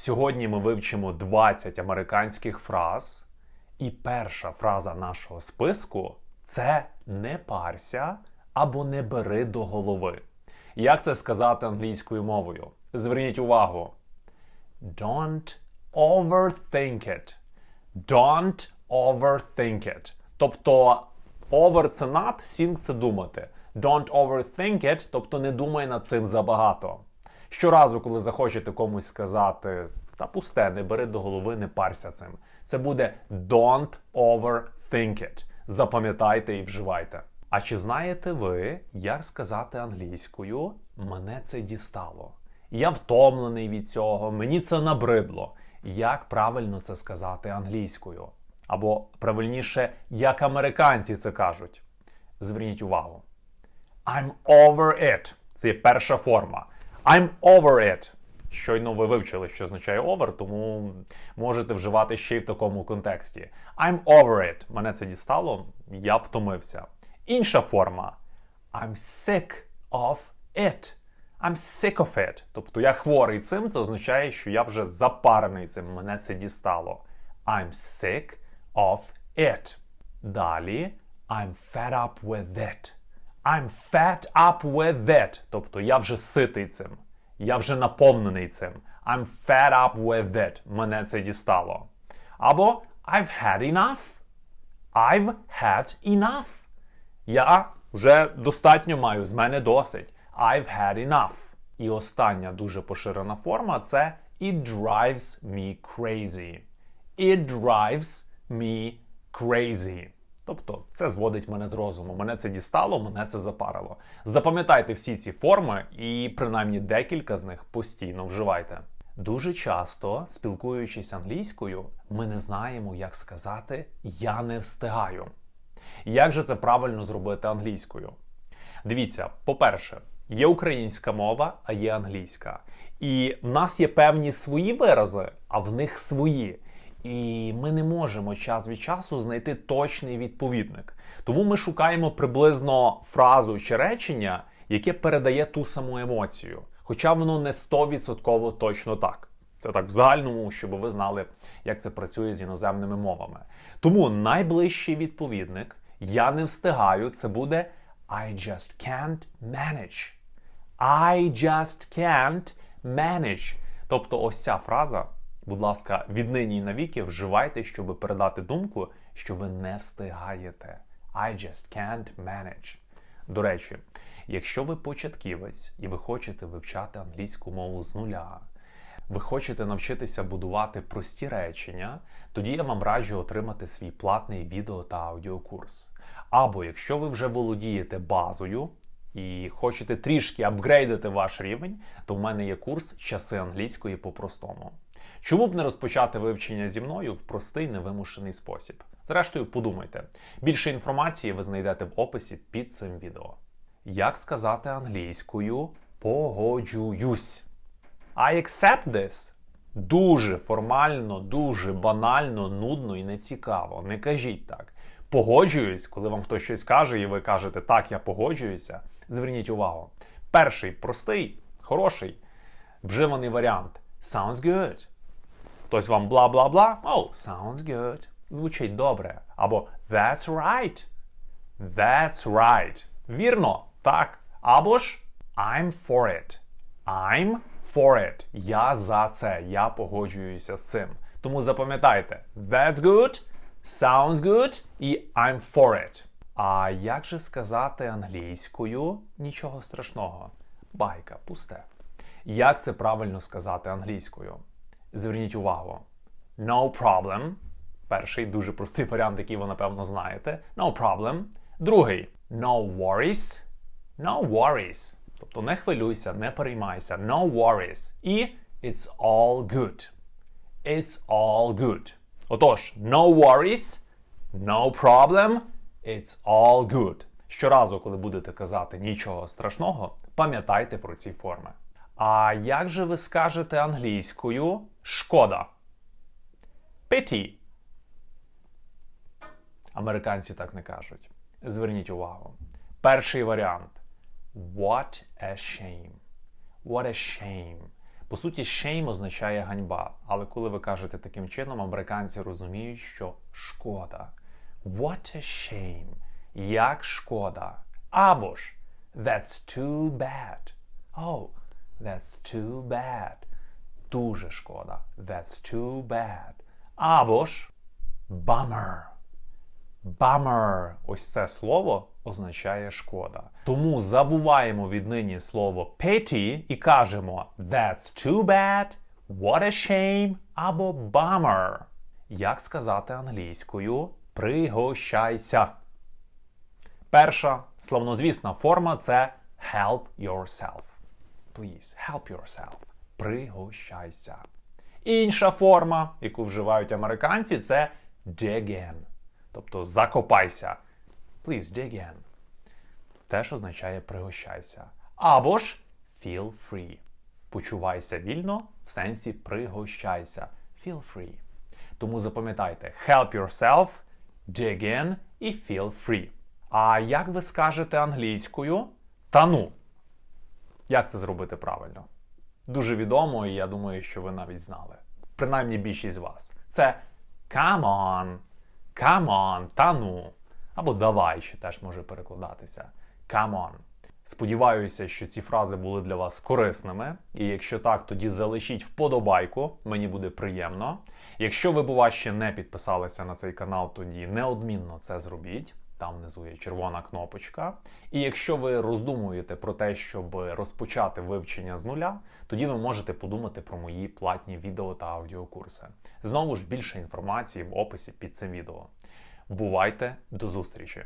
Сьогодні ми вивчимо 20 американських фраз, і перша фраза нашого списку це не парся або не бери до голови. Як це сказати англійською мовою? Зверніть увагу. Don't overthink it. Don't overthink it. Тобто over це над, think це думати. Don't overthink it, тобто не думай над цим забагато. Щоразу, коли захочете комусь сказати, та пусте, не бери до голови, не парся цим. Це буде don't overthink it. Запам'ятайте і вживайте. А чи знаєте ви, як сказати англійською мене це дістало? Я втомлений від цього, мені це набридло. Як правильно це сказати англійською? Або правильніше, як американці це кажуть. Зверніть увагу. I'm over it. Це є перша форма. I'm over it. Щойно ви вивчили, що означає over, тому можете вживати ще й в такому контексті. I'm over it. Мене це дістало, я втомився. Інша форма. I'm sick of it. I'm sick of it. Тобто я хворий цим, це означає, що я вже запарений цим. Мене це дістало. I'm sick of it. Далі I'm fed up with it. I'm fed up with it. Тобто я вже ситий цим. Я вже наповнений цим. I'm fed up with it. Мене це дістало. Або I've had enough. I've had enough. Я вже достатньо маю, з мене досить. I've had enough. І остання дуже поширена форма це It drives me crazy. It drives me crazy. Тобто це зводить мене з розуму. Мене це дістало, мене це запарило. Запам'ятайте всі ці форми, і принаймні декілька з них постійно вживайте. Дуже часто, спілкуючись англійською, ми не знаємо, як сказати Я не встигаю. Як же це правильно зробити англійською? Дивіться, по-перше, є українська мова, а є англійська. І в нас є певні свої вирази, а в них свої. І ми не можемо час від часу знайти точний відповідник. Тому ми шукаємо приблизно фразу чи речення, яке передає ту саму емоцію. Хоча воно не 100% точно так. Це так в загальному, щоб ви знали, як це працює з іноземними мовами. Тому найближчий відповідник я не встигаю, це буде I just can't manage. I just can't manage. Тобто, ось ця фраза, будь ласка, віднині і навіки вживайте, щоб передати думку, що ви не встигаєте. I just can't manage. До речі, якщо ви початківець і ви хочете вивчати англійську мову з нуля, ви хочете навчитися будувати прості речення, тоді я вам раджу отримати свій платний відео та аудіокурс. Або якщо ви вже володієте базою і хочете трішки апгрейдити ваш рівень, то в мене є курс часи англійської по-простому. Чому б не розпочати вивчення зі мною в простий невимушений спосіб? Зрештою, подумайте. Більше інформації ви знайдете в описі під цим відео. Як сказати англійською погоджуюсь? I accept this. Дуже формально, дуже банально, нудно і нецікаво. Не кажіть так. Погоджуюсь, коли вам хтось щось каже, і ви кажете так, я погоджуюся. Зверніть увагу. Перший простий, хороший, вживаний варіант. Sounds good. Хтось вам бла-бла-бла. Oh, sounds good. Звучить добре. Або That's right. That's right. Вірно, так. Або ж I'm for it. I'm for it. Я за це. Я погоджуюся з цим. Тому запам'ятайте, that's good, sounds good і I'm for it. А як же сказати англійською? Нічого страшного. Байка, пусте. Як це правильно сказати англійською? Зверніть увагу. No problem. Перший дуже простий варіант, який ви напевно знаєте. No problem. Другий no worries. No worries. Тобто не хвилюйся, не переймайся. No worries. І it's all good. It's all good. Отож, no worries, no problem, it's all good. Щоразу, коли будете казати нічого страшного, пам'ятайте про ці форми. А як же ви скажете англійською шкода? Pity. Американці так не кажуть. Зверніть увагу. Перший варіант. What a shame. What a shame. По суті, shame означає ганьба. Але коли ви кажете таким чином, американці розуміють, що шкода. What a shame. Як шкода. Або ж That's too bad. Oh, that's too bad. Дуже шкода. That's too bad. Або ж bummer. Bummer. Ось це слово означає шкода. Тому забуваємо віднині слово pity і кажемо That's too bad, what a shame або bummer. Як сказати англійською пригощайся? Перша славнозвісна форма це help yourself. Please, help yourself. Пригощайся. Інша форма, яку вживають американці, це dig in. Тобто закопайся. Please dig in. Теж означає пригощайся. Або ж feel free. Почувайся вільно в сенсі пригощайся. Feel free. Тому запам'ятайте help yourself, dig in і feel free. А як ви скажете англійською? Та ну. Як це зробити правильно? Дуже відомо, і я думаю, що ви навіть знали. Принаймні більшість з вас. Це come on, come on, та ну. Або давай ще теж може перекладатися. Come on. Сподіваюся, що ці фрази були для вас корисними. І якщо так, тоді залишіть вподобайку, мені буде приємно. Якщо ви, бува, ще не підписалися на цей канал, тоді неодмінно це зробіть. Там внизу є червона кнопочка. І якщо ви роздумуєте про те, щоб розпочати вивчення з нуля, тоді ви можете подумати про мої платні відео та аудіокурси. Знову ж більше інформації в описі під цим відео. Бувайте до зустрічі!